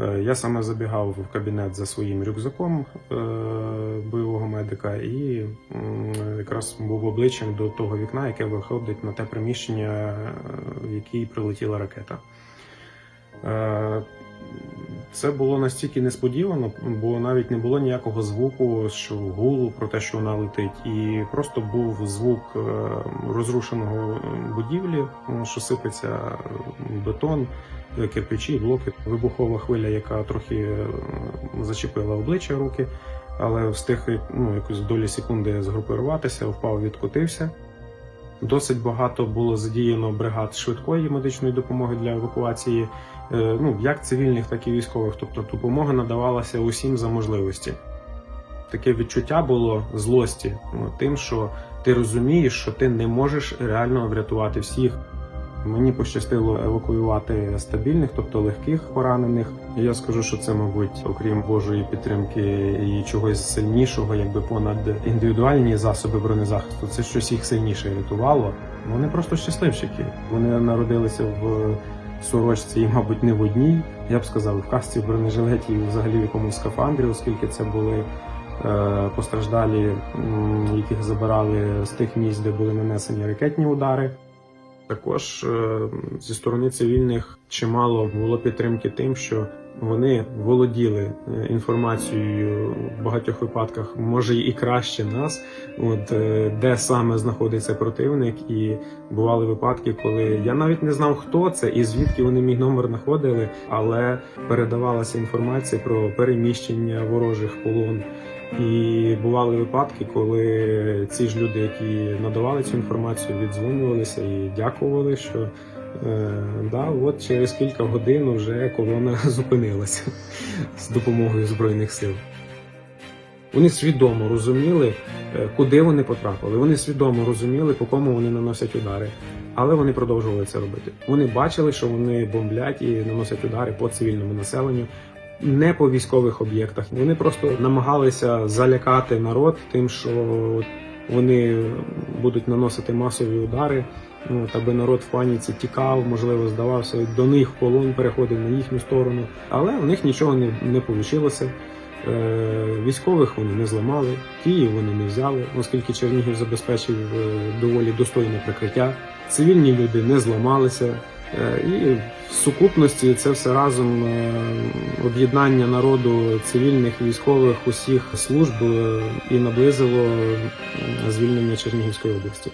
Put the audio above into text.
Е, Я саме забігав в кабінет за своїм рюкзаком е, бойового медика і якраз був обличчям до того вікна, яке виходить на те приміщення, е, в якій прилетіла ракета. Це було настільки несподівано, бо навіть не було ніякого звуку, що гулу про те, що вона летить, і просто був звук е, розрушеного будівлі, що сипеться е, бетон, е, кирпичі, блоки. Вибухова хвиля, яка трохи зачепила обличчя руки, але встиг ну, якось в долі секунди згрупуватися, впав, відкотився. Досить багато було задіяно бригад швидкої медичної допомоги для евакуації, е, ну як цивільних, так і військових. Тобто допомога надавалася усім за можливості. Таке відчуття було злості ну, тим, що ти розумієш, що ти не можеш реально врятувати всіх. Мені пощастило евакуювати стабільних, тобто легких поранених. Я скажу, що це, мабуть, окрім Божої підтримки і чогось сильнішого, якби понад індивідуальні засоби бронезахисту, це щось їх сильніше рятувало. Вони просто щасливчики. Вони народилися в сорочці, і, мабуть, не в одній. Я б сказав, в касці в бронежилеті взагалі в якомусь скафандрі, оскільки це були е, постраждалі, яких забирали з тих місць, де були нанесені ракетні удари. Також е, зі сторони цивільних чимало було підтримки тим, що вони володіли е, інформацією в багатьох випадках, може і краще нас, от е, де саме знаходиться противник, і бували випадки, коли я навіть не знав, хто це і звідки вони мій номер знаходили, але передавалася інформація про переміщення ворожих полон. І бували випадки, коли ці ж люди, які надавали цю інформацію, віддзвонювалися і дякували, що да, от через кілька годин вже колона зупинилася з допомогою збройних сил. Вони свідомо розуміли, е, куди вони потрапили. Вони свідомо розуміли, по кому вони наносять удари. Але вони продовжували це робити. Вони бачили, що вони бомблять і наносять удари по цивільному населенню, не по військових об'єктах. Вони просто намагалися залякати народ тим, що вони будуть наносити масові удари. Ну, аби народ в паніці тікав, можливо, здавався до них полон, переходив на їхню сторону. Але у них нічого не, не вийшло. Е, військових вони не зламали, Київ вони не взяли, оскільки Чернігів забезпечив е, доволі достойне прикриття. Цивільні люди не зламалися. Е, І в сукупності це все разом е, об'єднання народу цивільних, військових, усіх служб е, і наблизило звільнення Чернігівської області.